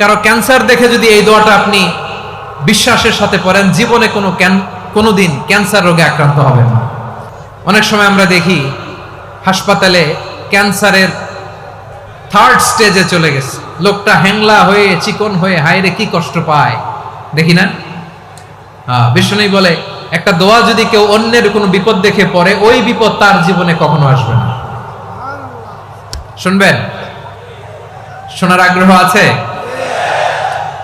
কারও ক্যান্সার দেখে যদি এই দোয়াটা আপনি বিশ্বাসের সাথে পড়েন, জীবনে কোনো ক্যান, কোনোদিন ক্যান্সার রোগে আক্রান্ত হবেন না। অনেক সময় আমরা দেখি, হাসপাতালে ক্যান্সারের থার্ড স্টেজে চলে গেছে। লোকটা হ্যাংলা হয়ে, চিকন হয়ে হাইরে কি কষ্ট পায়। দেখি না? বিষ্ণু বলে, একটা দোয়া যদি কেউ অন্যের কোনো বিপদ দেখে পড়ে, ওই বিপদ তার জীবনে কখনো আসবে না। শুনবেন? শোনার আগ্রহ আছে?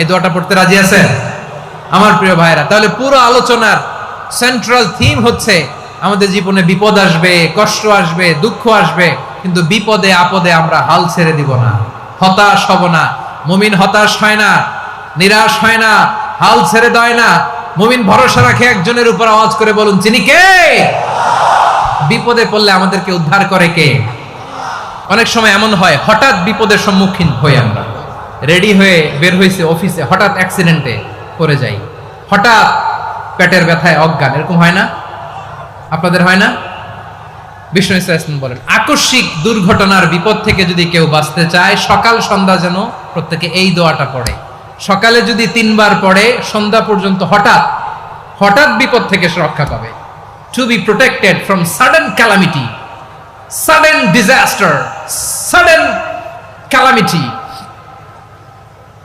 এই দোয়াটা পড়তে রাজি আছেন? আমার প্রিয় ভাইরা তাহলে পুরো আলোচনার সেন্ট্রাল থিম হচ্ছে আমাদের জীবনে বিপদ আসবে, কষ্ট আসবে, দুঃখ আসবে, কিন্তু বিপদে আপদে আমরা হাল ছেড়ে দিব না। হতাশ হব না। মুমিন হতাশ হয় না, নিরাশ হয় না, হাল ছেড়ে দেয় না। মুমিন ভরসা রাখে একজনের উপর আওয়াজ করে বলুন চিনি কে? বিপদে পড়লে আমাদেরকে উদ্ধার করে কে? অনেক সময় এমন হয়, হঠাৎ বিপদের সম্মুখীন হই আমরা। রেডি হয়ে বের হয়েছে অফিসে, হঠাৎ অ্যাক্সিডেন্টে পড়ে যাই। হঠাৎ পেটের ব্যথায় অজ্ঞান, এরকম হয় না? আপনাদের হয় না? বিষ্ণু ইসলাম বলেন, আকস্মিক দুর্ঘটনার বিপদ থেকে যদি কেউ বাঁচতে চায়, সকাল সন্ধ্যা যেন প্রত্যেকে এই দোয়াটা পড়ে। সকালে যদি তিনবার পড়ে, সন্ধ্যা পর্যন্ত হঠাৎ হঠাৎ বিপদ থেকে সে রক্ষা পাবে। To be protected from sudden calamity sudden disaster sudden calamity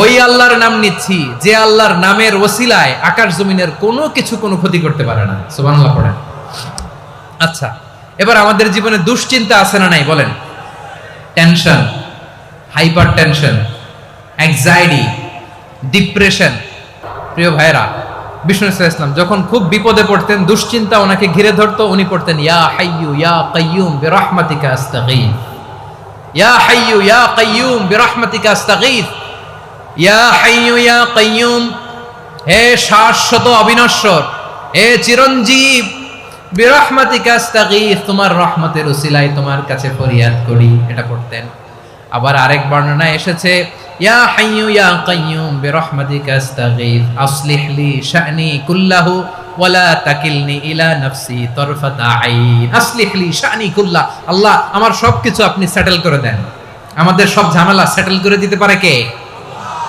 ওই আল্লাহর নাম নিচ্ছি, যে আল্লাহর নামের ওসিলায় আকাশ জমিনের কোনো কিছু কোনো ক্ষতি করতে পারে না। সুবহানাল্লাহ পড়েন। আচ্ছা এবার আমাদের জীবনে দুশ্চিন্তা আছে না নাই, বলেন। Tension hyper tension anxiety depression প্রিয় ভাইরা বিষ্ণু ইসলাম যখন খুব বিপদে পড়তেন, দুশ্চিন্তা ওনাকে ঘিরে ধরতো, উনি পড়তেন, ইয়া হাইয়ু ইয়া কাইয়ুম বিরহমাতিকা আস্তাগীথ। ইয়া হাইয়ু ইয়া কাইয়ুম বিরহমাতিকা আস্তাগীথ। ইয়া হাইয়ু, ইয়া কাইয়ুম, হে শাশ্বত অবিনশ্বর, হে চিরঞ্জীব, বিরহমাতিকা আস্তাগীথ তোমার রহমতের উসিলায় তোমার কাছে ফরিয়াদ করি। এটা পড়তেন। আবার আরেক বর্ণনা এসেছে, ইয়া হাইয়ু, ইয়া কাইয়ুম, বিরহমাতিকা আস্তাগীথ আসলিহ শা'নি কুল্লাহু, ওয়ালা তাকিলনি ইলা নাফসি তরফাতা আইন। আসলিহ লি শা'নি কুল্লাহ আল্লাহ, আমার সবকিছু আপনি সেটেল করে দেন। আমাদের সব ঝামেলা সেটেল করে দিতে পারে কে?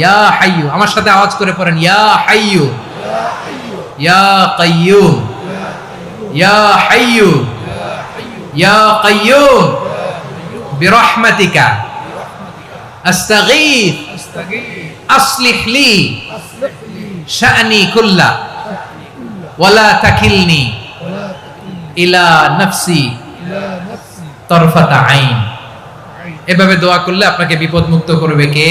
ইয়া হাইয়ু, আমার সাথে আওয়াজ করে পড়েন, ইয়া হাইয়ু, ইয়া কাইয়ুম, ইয়া হাইয়ু, ইয়া কাইয়ুম, বিরহমাতিকা আস্তাগীথ আসলিহ লি, শানি কুল্লা, ওয়ালা তাকিলনি ইলা নফসি তরফাত আইন। এভাবে দোয়া করলে আপনাকে বিপদ মুক্ত করবে কে?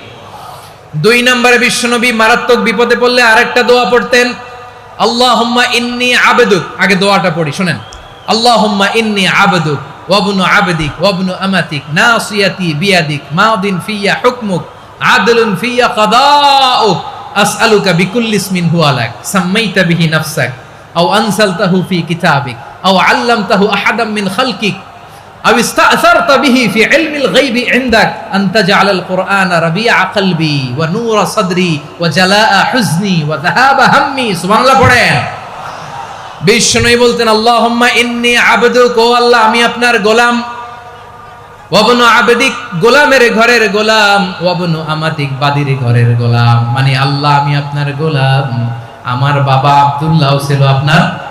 দুই নম্বরে বিশ্বনবী মারাত্মক বিপদে পড়লে আরেকটা দোয়া পড়তেন, আল্লাহুম্মা ইন্নি আবেদুক আগে দোয়াটা পড়ি, শুনেন। আল্লাহুম্মা ইন্নি ওয়াবনু আবেদিক ওয়াবনু আমাতিক বিয়াদিক মাউদিন ফিয়া হুকমুক আদলুন ফিয়া আসআলুকা বিকুল্লি ইসমিন হুয়া লাক সাম্মাইতা বিহি নাফসাক আও আনসালতাহু ফি কিতাবিক আও আল্লামতাহু আহাদাম মিন খালকিক আও ও আল্লাহ আবেদিক গোলামের ঘরের গোলাম, ওয়াবনু আমাতিক বাদির ঘরের গোলাম। মানে আল্লাহ, আমি আপনার গোলাম। আমার বাবা আব্দুল্লাহ ছিল আপনার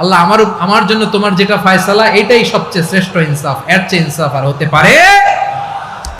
আল্লাহ আমার আমার জন্য তোমার যেটা ফায়সালা, এটাই সবচেয়ে শ্রেষ্ঠ ইনসাফ, এর চেয়ে ইনসাফ আর হতে পারে